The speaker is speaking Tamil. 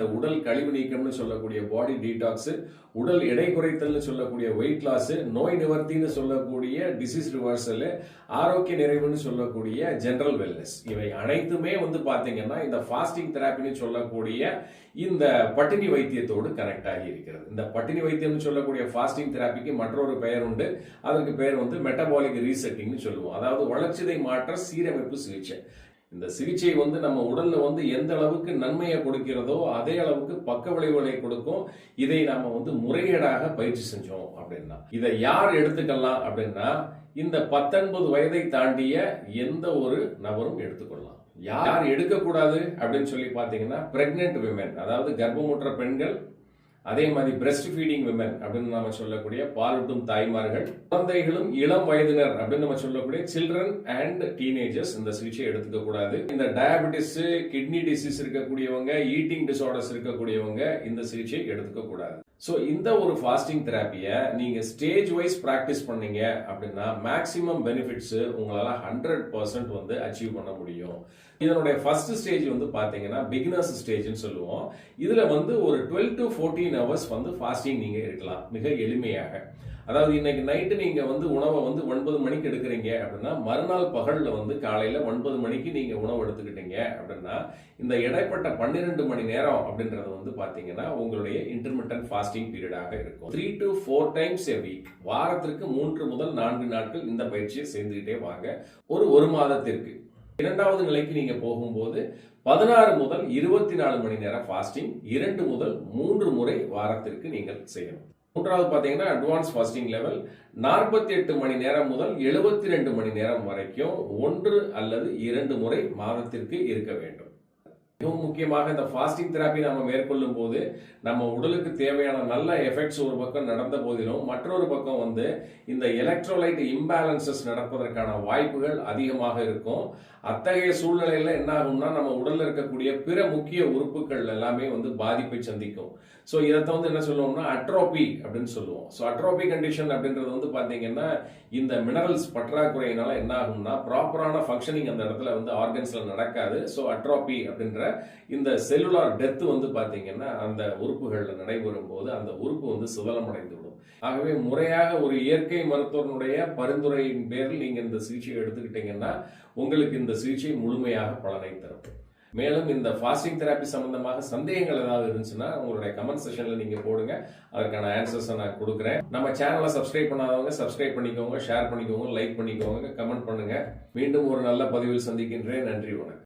இந்த உடல் கழிவு நீக்கம்னு சொல்லக்கூடிய பாடி டீடாக்ஸ் உடல் எடை குறைத்தல்னு சொல்லக்கூடிய வெயிட் லாஸ் நோய் நிவர்த்தின்னு சொல்லக்கூடிய டிசீஸ் ரிவர்சல் ஆரோக்கிய நிறைவுன்னு சொல்லக்கூடிய ஜென்ரல் வெல்னஸ் இவை அனைத்துமே வந்து பாத்தீங்கன்னா இந்த ஃபாஸ்டிங் தெராப்பின்னு சொல்லக்கூடிய இந்த பட்டினி வைத்தியத்தோடு கனெக்ட் ஆகி இருக்கிறது. இந்த பட்டினி வைத்தியம்னு சொல்லக்கூடிய ஃபாஸ்டிங் தெராப்பிக்கு மற்றொரு பெயர் உண்டு. அதற்கு பெயர் வந்து மெட்டபாலிக் ரீசெட்டிங்னு சொல்லுவோம். அதாவது வளர்ச்சிதை மாற்ற சீரமைப்பு சிகிச்சை. இந்த சிகிச்சை வந்து நம்ம உடல்ல வந்து எந்த அளவுக்கு நன்மையை கொடுக்கிறதோ அதே அளவுக்கு பக்க விளைவுகளை கொடுக்கும். இதை நாம வந்து முறைகேடாக பயிற்சி செஞ்சோம் அப்படின்னா. இதை யார் எடுத்துக்கலாம் அப்படின்னா இந்த பத்தொன்பது வயதை தாண்டிய எந்த ஒரு நபரும் எடுத்துக்கொள்ளலாம். யார் எடுக்கக்கூடாது அப்படின்னு சொல்லி பார்த்தீங்கன்னா பிரெக்னென்ட் விமன் அதாவது கர்ப்பமுற்ற பெண்கள் அதே மாதிரி பிரஸ்ட் ஃபீடிங் விமன் அப்படின்னு நம்ம சொல்லக்கூடிய பாலூட்டும் தாய்மார்கள் குழந்தைகளும் இளம் வயதினர் அப்படின்னு நம்ம சொல்லக்கூடிய சில்ட்ரன் அண்ட் டீனேஜர்ஸ் இந்த சிகிச்சை எடுத்துக்க கூடாது. இந்த டயபெட்டிஸ் கிட்னி டிசீஸ் இருக்கக்கூடியவங்க ஈட்டிங் டிசார்டர்ஸ் இருக்கக்கூடியவங்க இந்த சிகிச்சை எடுத்துக்க கூடாது. ஸோ இந்த ஒரு ஃபாஸ்டிங் தெராப்பியை நீங்கள் ஸ்டேஜ் வைஸ் ப்ராக்டிஸ் பண்ணீங்க அப்படின்னா மேக்ஸிமம் பெனிஃபிட்ஸு உங்களால் ஹண்ட்ரட் பர்சன்ட் வந்து அச்சீவ் பண்ண முடியும். இதனுடைய ஃபர்ஸ்ட் ஸ்டேஜ் வந்து பார்த்தீங்கன்னா பிகினர்ஸ் ஸ்டேஜ்னு சொல்லுவோம். இதில் வந்து ஒரு டுவெல் டு ஃபோர்டீன் ஹவர்ஸ் வந்து ஃபாஸ்டிங் நீங்கள் இருக்கலாம் மிக எளிமையாக. அதாவது இன்னைக்கு நைட்டு நீங்கள் வந்து உணவை வந்து ஒன்பது மணிக்கு எடுக்கிறீங்க அப்படின்னா மறுநாள் பகலில் வந்து காலையில் ஒன்பது மணிக்கு நீங்கள் உணவு எடுத்துக்கிட்டீங்க அப்படின்னா இந்த இடைப்பட்ட பன்னிரெண்டு மணி நேரம் அப்படின்றது வந்து பார்த்தீங்கன்னா உங்களுடைய இன்டர்மீடியன்ட் ஃபாஸ்டிங் பீரியடாக இருக்கும். Three to four times a week வாரத்திற்கு மூன்று முதல் நான்கு நாட்கள் இந்த பயிற்சியை செய்துகிட்டே வாங்க. ஒரு ஒரு மாதத்திற்கு. இரண்டாவது நிலைக்கு நீங்க போகும்போது பதினாறு முதல் இருபத்தி நாலு மணி நேரம் ஃபாஸ்டிங் இரண்டு முதல் மூன்று முறை வாரத்திற்கு நீங்கள் செய்யணும். மூன்றாவது பார்த்தீங்கன்னா அட்வான்ஸ் ஃபாஸ்டிங் லெவல் நாற்பத்தி எட்டு மணி நேரம் முதல் எழுபத்தி ரெண்டு மணி நேரம் வரைக்கும் ஒன்று அல்லது இரண்டு முறை மாதத்திற்கு இருக்க வேண்டும். மிகவும் முக்கியமாக இந்த ஃபாஸ்டிங் தெராப்பி நம்ம மேற்கொள்ளும் போது நம்ம உடலுக்கு தேவையான நல்ல எஃபெக்ட்ஸ் ஒரு பக்கம் நடந்த போதிலும் மற்றொரு பக்கம் வந்து இந்த எலக்ட்ரோலைட் இம்பேலன்சஸ் நடப்பதற்கான வாய்ப்புகள் அதிகமாக இருக்கும். அத்தகைய சூழ்நிலையில் என்ன ஆகும்னா நம்ம உடலில் இருக்கக்கூடிய பிற முக்கிய உறுப்புகள் எல்லாமே வந்து பாதிப்பை சந்திக்கும். ஸோ இதை வந்து என்ன சொல்லுவோம்னா அட்ரோபி அப்படின்னு சொல்லுவோம். ஸோ அட்ரோபி கண்டிஷன் அப்படின்றது வந்து பார்த்தீங்கன்னா இந்த மினரல்ஸ் பற்றாக்குறையினால என்ன ஆகும்னா ப்ராப்பரான ஃபங்க்ஷனிங் அந்த இடத்துல வந்து ஆர்கன்ஸில் நடக்காது. ஸோ அட்ரோபி அப்படின்ற இந்த செல்லுலார் டெத் வந்து பார்த்தீங்கன்னா அந்த உறுப்புகளில் நடைபெறும் போது அந்த உறுப்பு வந்து சுதலமடைந்து விடும் ஆகவே முறையாக ஒரு இயற்கை மருத்துவனுடைய பரிந்துரையின் பேரில் நீங்கள் இந்த சிகிச்சையை எடுத்துக்கிட்டீங்கன்னா உங்களுக்கு இந்த சிகிச்சை முழுமையாக பலனை தரும். மேலும் இந்த ஃபாஸ்டிங் தெராப்பி சம்பந்தமாக சந்தேகங்கள் ஏதாவது இருந்துச்சுன்னா உங்களுடைய கமெண்ட் செஷன்ல நீங்க போடுங்க. அதற்கான ஆன்சர்ஸை நான் கொடுக்குறேன். நம்ம சேனலை சப்ஸ்கிரைப் பண்ணாதவங்க சப்ஸ்கிரைப் பண்ணிக்கோங்க ஷேர் பண்ணிக்கோங்க லைக் பண்ணிக்கோங்க கமெண்ட் பண்ணுங்க. மீண்டும் ஒரு நல்ல பதிவில் சந்திக்கின்றேன். நன்றி வணக்கம்.